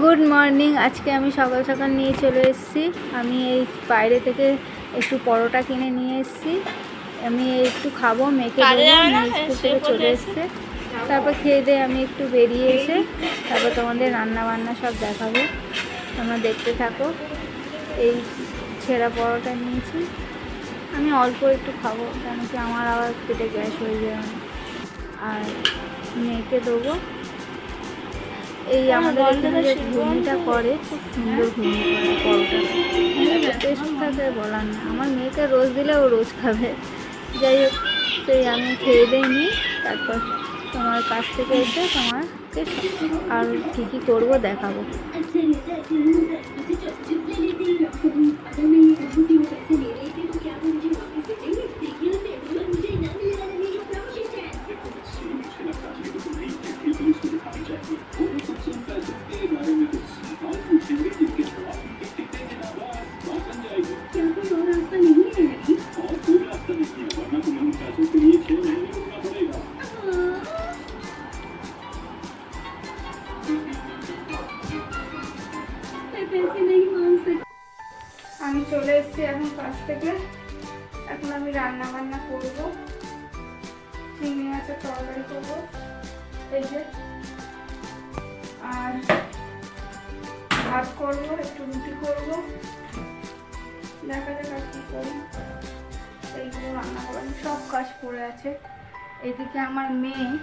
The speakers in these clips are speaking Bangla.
গুড মর্নিং আজকে আমি সকাল সকাল নিয়ে চলে এসেছি। আমি এই বাইরে থেকে একটু পরোটা কিনে নিয়ে এসেছি। আমি একটু খাব মেখে থেকে চলে এসছে? তারপর খেয়ে দিয়ে আমি একটু বেরিয়ে এসে তারপর তোমাদের রান্না বান্না সব দেখাবো। তোমরা দেখতে থাকো। এই ছেঁড়া পরোটা নিয়েছি। আমি অল্প একটু খাব কেন কি আমার আবার পেটে গ্যাস হয়ে যাবে আর মেয়েকে দেবো। এই আমাদের এখানে যে ঘুমটা করে খুব সুন্দর ঘুগনি করে টেস্ট থাকে বলার না। আমার মেয়েকে রোজ দিলে ও রোজ খাবে। যাই হোক তো আমি খেয়ে দিইনি তারপর তোমার কাছ থেকে এসে তোমাকে আর কী কী করব দেখাবো। আমি চলে এসেছি এখন কাছ থেকে। এখন আমি রান্না বান্না করব। চিংড়ি মাছের তরকারি করব। এই যে। আর ভাত করব, একটু রুটি করব। দেখা যাক আর কি করি। এইগুলো রান্না করার সব কাজ পড়ে আছে। এদিকে আমার মেয়ে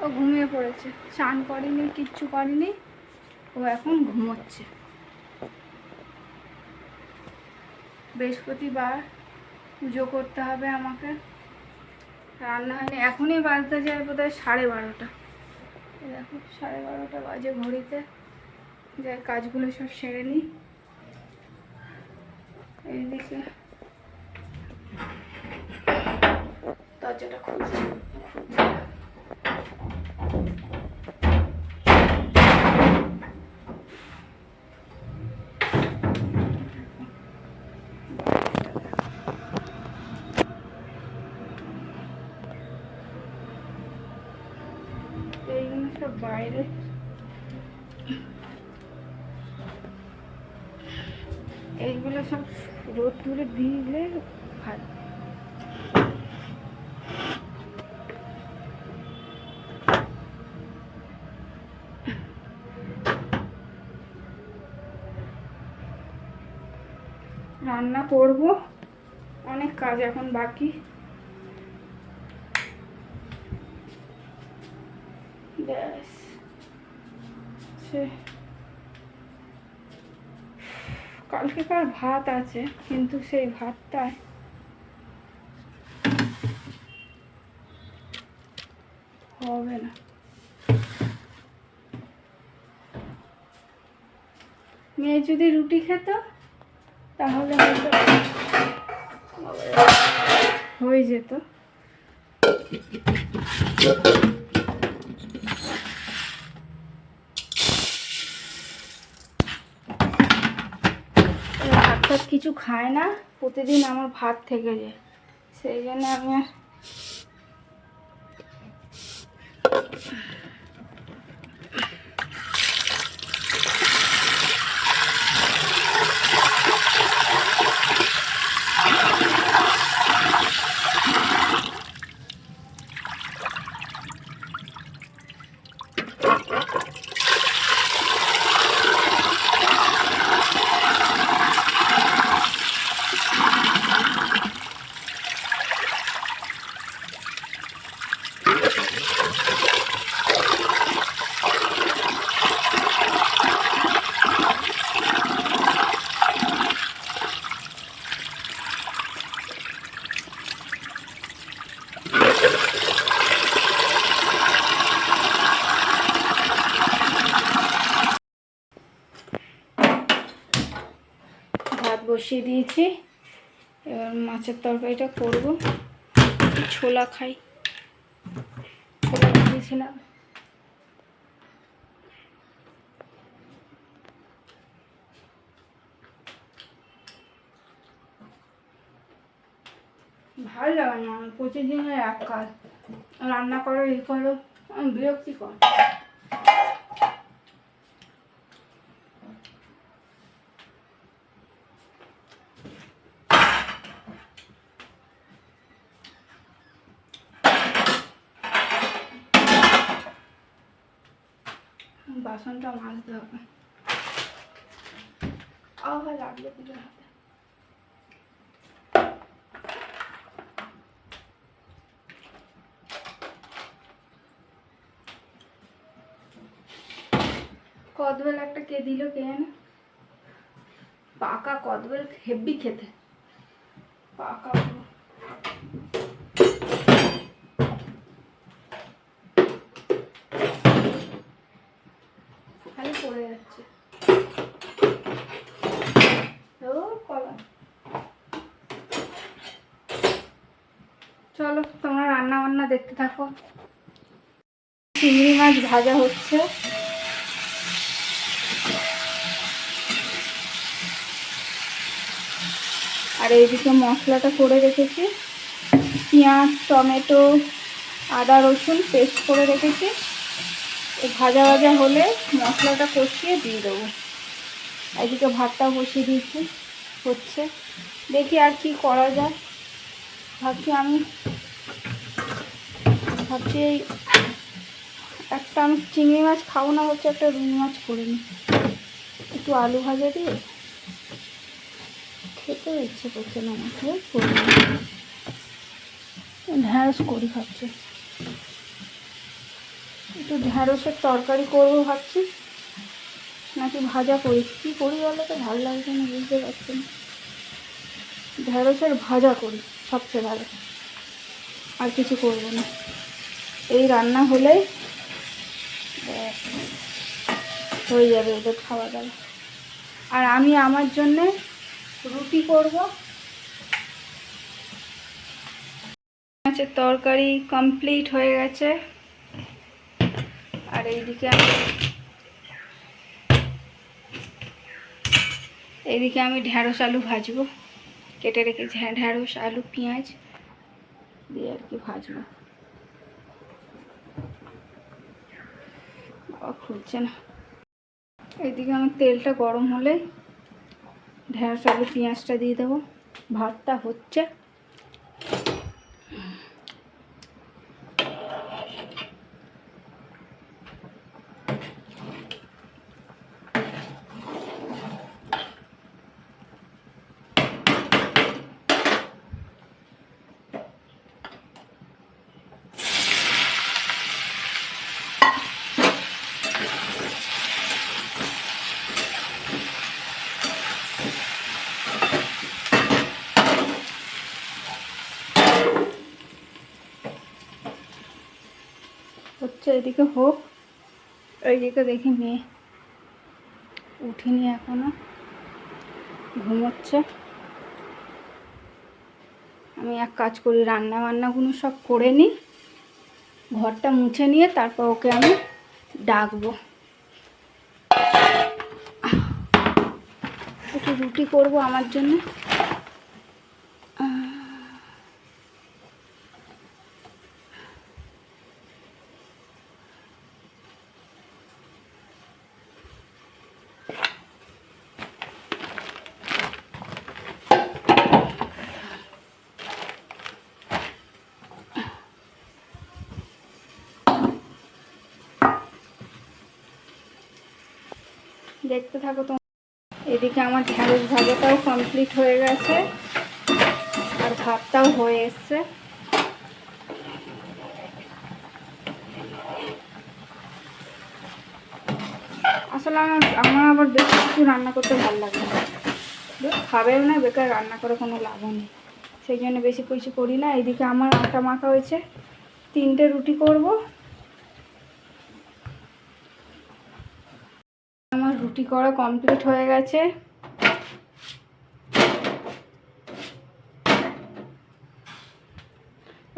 ও ঘুমিয়ে পড়েছে। চান করেনি, কিচ্ছু করেনি। ও এখন ঘুমোচ্ছে। বৃহস্পতিবার পুজো করতে হবে আমাকে। রান্না হয়নি। এখনই বাজতে যায় বোধ হয় সাড়ে বারোটা। দেখো, সাড়ে বারোটা বাজে ঘড়িতে। যাই, কাজগুলো সব সেরে নিই। এইদিকে দরজাটা খুলছি। এইগুলো সব বাইরে। এইগুলো সব রোদ তুলে দিলে ভালো। রান্না করব। অনেক কাজ এখন বাকি। ব্যাস। সে কালকেকার ভাত আছে, কিন্তু সেই ভাতটায় হবে না। মেয়ে যদি রুটি খেত, তাহলে হয়তো হয়ে যেত। কিছু খায় না প্রতিদিন আমার ভাত থেকে যায়। সেই জন্য আমি আর ভাত বসিয়ে দিয়েছি। এবার মাছের তরকারিটা করব। ছোলা খাই। ছোলা দিয়েছিলাম ভালো লাগে না প্রতিদিনের এক কাজ। রান্না করো এই করো, আমি বাসনটা মাজতে হবে। আবার লাগল পুজোর হাতে। কদবেল একটা কে দিল কে জানে? পাকা কদবেল হেব্বি খেতে পাকা পুরো। খালি পড়ে যাচ্ছে। চলো, তোমরা রান্না বান্না দেখতে থাকো। চিংড়ি মাছ ভাজা হচ্ছে। আর এইদিকে মশলাটা করে রেখেছি। পেঁয়াজ, টমেটো, আদা, রসুন, পেস্ট করে রেখেছি। ভাজা ভাজা হলে মশলাটা কষিয়ে দিয়ে দেবো। এদিকে ভাতটা বসিয়ে দিয়েছি, হচ্ছে। দেখি আর কি করা যায়। ভাবছি আমি, ভাবছি এই একটা আমি চিংড়ি মাছ খাব না, হচ্ছে একটা রুই মাছ করে নিই। একটু আলু ভাজা দিয়ে খেতে ইচ্ছে করছে না, আমাকে। করি। ঢ্যাঁড়স করি ভাবছি। একটু ঢ্যাঁড়সের তরকারি করব ভাবছি। নাকি ভাজা করি। কী করি বলো তো? ভালো লাগছে না, বুঝতে পারছি না। ঢ্যাঁড়সের ভাজা করি, সবচেয়ে ভালো। আর কিছু করব না। এই রান্না হলেই হয়ে যাবে ওদের খাওয়া দাওয়া। আর আমি আমার জন্যে রুটি করব। মাছের তরকারি কমপ্লিট হয়ে গেছে। আর এইদিকে আমি এইদিকে আমি ঢ্যাঁড়স আলু ভাজবো। কেটে রেখেছি হ্যাঁ ঢ্যাঁড়স আলু, পেঁয়াজ দিয়ে আর কি ভাজবো। বাবা খুলছে না। এইদিকে আমার তেলটা গরম হলে ঢ্যাঁড়স আলু, পেঁয়াজটা দিয়ে দেবো। ভাতটা হচ্ছে হচ্ছে এদিকে হোক এইদিকে দেখি মেয়ে উঠিনি এখনও, ঘুমোচ্ছে। আমি এক কাজ করি, রান্না বান্নাগুলো সব করে নিই, ঘরটা মুছে নিয়ে তারপর ওকে আমি ডাকবো। একটু রুটি করব আমার জন্য। দেখতে থাকো তো এদিকে আমার ঢ্যাঁড়স ভাজাটাও কমপ্লিট হয়ে গেছে, আর ভাতটাও হয়ে এসছে। আসলে আমার আমার আবার বেশি কিছু রান্না করতে ভালো লাগে না। খাবেও না, বেকার রান্না করে কোনো লাভও নেই। সেই জন্য বেশি কিছু করি না। এদিকে আমার আটা মাখা হয়েছে। তিনটে রুটি করব। রুটি করা কমপ্লিট হয়ে গেছে।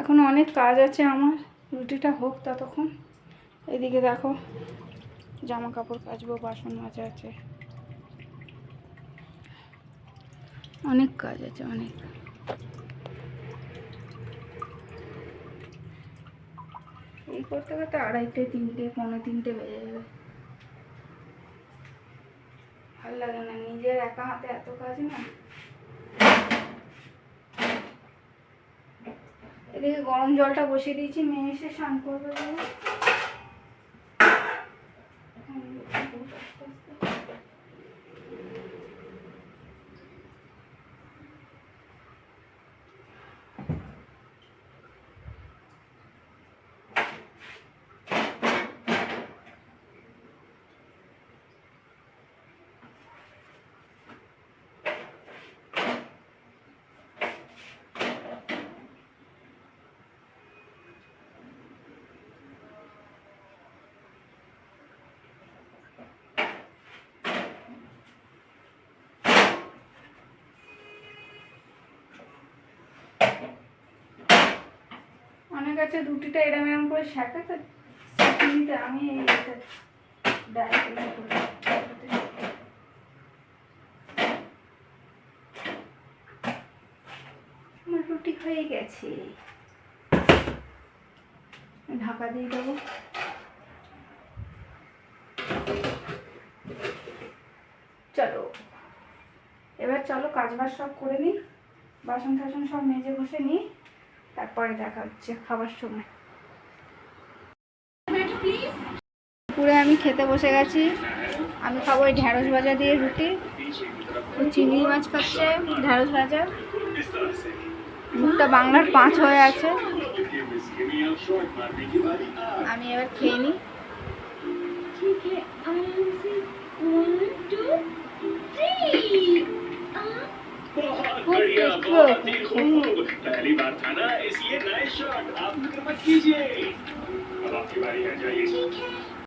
এখন অনেক কাজ আছে আমার, রুটিটা হোক ততক্ষণ। এদিকে দেখো জামা কাপড় কাচবো, বাসন মাজা আছে। অনেক কাজ আছে, অনেক। এই করতে করতে আড়াইটে, তিনটে, পৌনে তিনটে বেজে যাবে। ভালো লাগে না। নিজের একা হাতে এত কাজ না। এদিকে গরম জলটা বসিয়ে দিয়েছি, মেয়ে এসে স্নান করবে বলে। হুম। অনেক আছে রুটিটা এরম এরম করে শেখে, তো আমি। আমার রুটি হয়ে গেছে। ঢাকা দিয়ে দেবো। চলো। এবার চলো কাজ বাজ সব করে নিই। বাসন টাসন সব মেজে বসে নিই। তারপরে দেখা হচ্ছে খাবার সময়। পুরে আমি খেতে বসে গেছি। আমি খাব ওই ঢ্যাঁড়স ভাজা দিয়ে রুটি। চিংড়ি মাছ খাচ্ছে ঢ্যাঁড়স ভাজা। মুখটা বাংলার পাঁচ হয়ে আছে। আমি এবার খেয়ে নিই बढ़िया बहुत ही खूब पहली बार था ना इसलिए नए शॉट। आप फ़िक्र मत कीजिए। अब आपकी बारी आ जाइए